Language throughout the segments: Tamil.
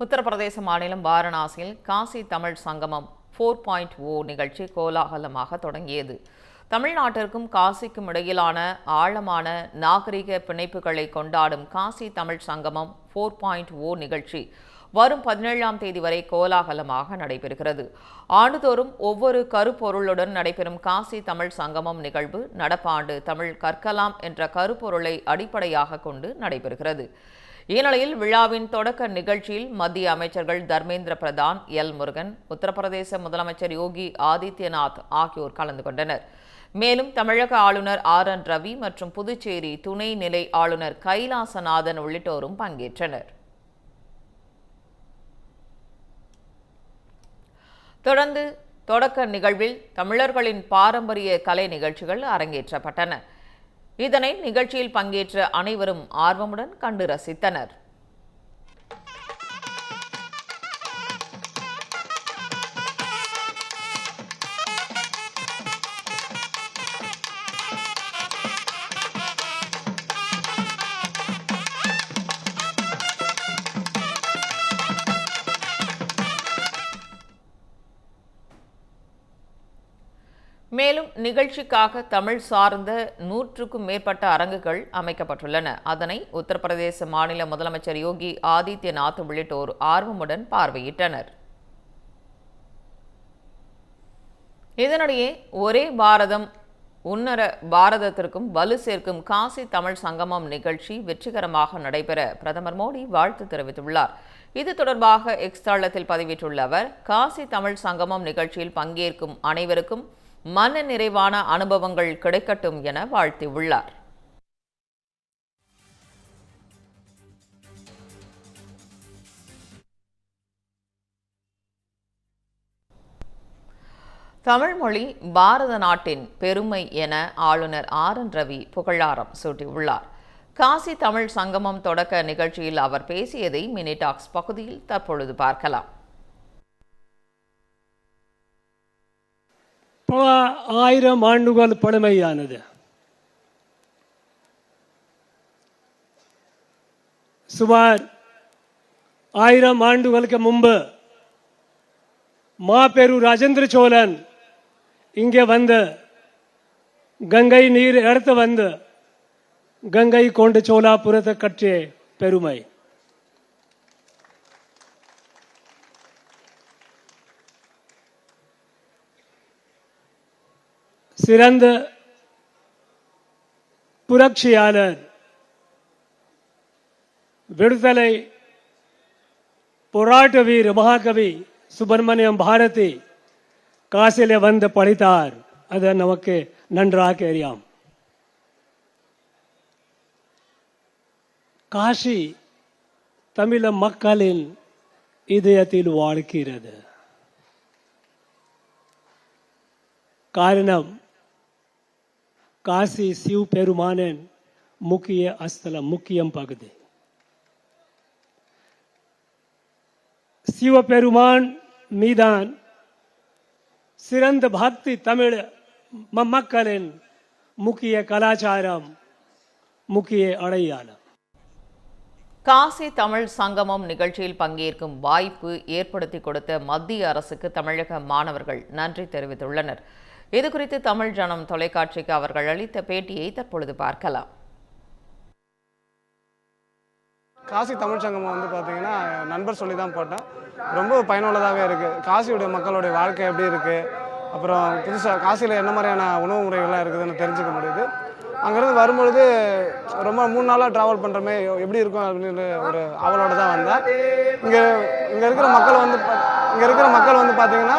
உத்தரப்பிரதேச மாநிலம் வாரணாசியில் காசி தமிழ் சங்கமம் ஃபோர் பாயிண்ட் ஓ நிகழ்ச்சி கோலாகலமாக தொடங்கியது. தமிழ்நாட்டிற்கும் காசிக்கும் இடையிலான ஆழமான நாகரிக பிணைப்புகளை கொண்டாடும் காசி தமிழ் சங்கமம் ஃபோர் பாயிண்ட் ஓ நிகழ்ச்சி வரும் பதினேழாம் தேதி வரை கோலாகலமாக நடைபெறுகிறது. ஆண்டுதோறும் ஒவ்வொரு கருப்பொருளுடன் நடைபெறும் காசி தமிழ் சங்கமம் நிகழ்வு நடப்பாண்டு தமிழ் கற்கலாம் என்ற கருப்பொருளை அடிப்படையாக கொண்டு நடைபெறுகிறது. இந்நிலையில் விழாவின் தொடக்க நிகழ்ச்சியில் மத்திய அமைச்சர்கள் தர்மேந்திர பிரதான் எல். முருகன் உத்தரப்பிரதேச முதலமைச்சர் யோகி ஆதித்யநாத் ஆகியோர் கலந்து கொண்டனர். மேலும் தமிழக ஆளுநர் ஆர். என். ரவி மற்றும் புதுச்சேரி துணை நிலை ஆளுநர் கைலாசநாதன் உள்ளிட்டோரும் பங்கேற்றனர். தொடர்ந்து தொடக்க நிகழ்வில் தமிழர்களின் பாரம்பரிய கலை நிகழ்ச்சிகள் அரங்கேற்றப்பட்டன. இதனை நிகழ்ச்சியில் பங்கேற்ற அனைவரும் ஆர்வமுடன் கண்டு ரசித்தனர். மேலும் நிகழ்ச்சிக்காக தமிழ் சார்ந்த நூற்றுக்கும் மேற்பட்ட அரங்குகள் அமைக்கப்பட்டுள்ளன. அதனை உத்தரப்பிரதேச மாநில முதலமைச்சர் யோகி ஆதித்யநாத் உள்ளிட்டோர் ஆர்வமுடன் பார்வையிட்டனர். இதனிடையே ஒரே பாரதம் உன்னர பாரதத்திற்கும் வலு சேர்க்கும் காசி தமிழ் சங்கமம் நிகழ்ச்சி வெற்றிகரமாக நடைபெற பிரதமர் மோடி வாழ்த்து தெரிவித்துள்ளார். இது தொடர்பாக எக்ஸ் தளத்தில் பதிவிட்டுள்ள அவர் காசி தமிழ் சங்கமம் நிகழ்ச்சியில் பங்கேற்கும் அனைவருக்கும் மன நிறைவான அனுபவங்கள் கிடைக்கட்டும் என வாழ்த்தியுள்ளார். தமிழ்மொழி பாரத நாட்டின் பெருமை என ஆளுநர் ஆர் என் ரவி புகழாரம் சூட்டியுள்ளார். காசி தமிழ் சங்கமம் தொடக்க நிகழ்ச்சியில் அவர் பேசியதை மினி டாக்ஸ் பகுதியில் தற்பொழுது பார்க்கலாம். பல ஆயிரம் ஆண்டுகள் பழமையானது. சுமார் ஆயிரம் ஆண்டுகளுக்கு முன்பு மாபெரு ராஜேந்திர சோழன் இங்கே வந்து கங்கை நீர் எடுத்து வந்து கங்கை கொண்டு சோலாபுரத்தை கற்றிய பெருமை. சிறந்த புரட்சியாளர் விடுதலை போராட்ட வீர மகாகவி சுப்பிரமணியம் பாரதி காசில வந்து படித்தார். அது நமக்கு நன்றாக அறியாம் காசி தமிழ மக்களின் இதயத்தில் வாழ்க்கிறது காரணம் காசி சிவ பெருமானின் முக்கிய அஸ்தலம் முக்கியம் பகுதி சிவபெருமான் மீதான் சிறந்த பக்தி தமிழ் ம- மக்களின் முக்கிய கலாச்சாரம் முக்கிய அடையாளம் காசி தமிழ் சங்கமம் நிகழ்ச்சியில் பங்கேற்கும் வாய்ப்பு ஏற்படுத்தி கொடுத்த மத்திய அரசுக்கு தமிழக மாணவர்கள் நன்றி தெரிவித்துள்ளனர். இதுகுறித்து தமிழ் ஜனம் தொலைக்காட்சிக்கு அவர்கள் அளித்த பேட்டியை தற்பொழுது பார்க்கலாம். காசி தமிழ் சங்கமம் வந்து பார்த்தீங்கன்னா நண்பர் சொல்லி தான் போட்டேன். ரொம்ப பயனுள்ளதாகவே இருக்குது காசியுடைய மக்களுடைய வாழ்க்கை எப்படி இருக்குது அப்புறம் புதுசாக காசியில் என்ன மாதிரியான உணவு முறைகள்லாம் இருக்குதுன்னு தெரிஞ்சுக்க முடியுது. அங்கேருந்து வரும்பொழுது ரொம்ப மூணு நாளாக ட்ராவல் பண்ணுறமே எப்படி இருக்கும் அப்படின்னு ஒரு ஆவலோட தான் வந்தேன். இங்கே இங்கே இருக்கிற மக்கள் வந்து இங்கே இருக்கிற மக்கள் வந்து பார்த்தீங்கன்னா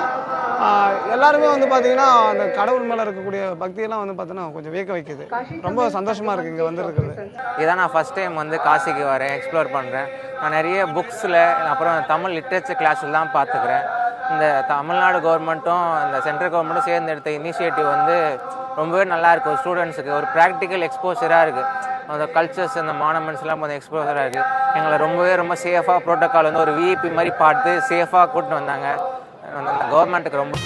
எல்லாருமே வந்து பார்த்தீங்கன்னா அந்த கடவுள் மேலே இருக்கக்கூடிய பக்தியெல்லாம் வந்து பார்த்தீங்கன்னா கொஞ்சம் வியக்க வைக்குது. ரொம்ப சந்தோஷமாக இருக்குது இங்கே வந்து இருக்கிறது இதான் நான் ஃபஸ்ட் டைம் வந்து காசிக்கு வரேன் எக்ஸ்ப்ளோர் பண்ணுறேன் நான் நிறைய புக்ஸில் அப்புறம் தமிழ் லிட்ரேச்சர் கிளாஸில் தான் பார்த்துக்கிறேன் இந்த தமிழ்நாடு கவர்மெண்ட்டும் இந்த சென்ட்ரல் கவர்மெண்ட்டும் சேர்ந்து எடுத்த இனிஷியேட்டிவ் வந்து ரொம்பவே நல்லா இருக்கு. ஒரு ஸ்டூடெண்ட்ஸுக்கு ஒரு ப்ராக்டிக்கல் எக்ஸ்போசராக இருக்குது அந்த கல்ச்சர்ஸ் அந்த மானமெண்ட்ஸ்லாம் கொஞ்சம் எக்ஸ்போசராக இருக்குது எங்களை ரொம்பவே ரொம்ப சேஃபாக ப்ரோட்டோக்கால் வந்து ஒரு விஐபி மாதிரி பார்த்து சேஃபாக கூட்டிட்டு வந்தாங்க. கவர்மெண்ட்டுக்கு ரொம்ப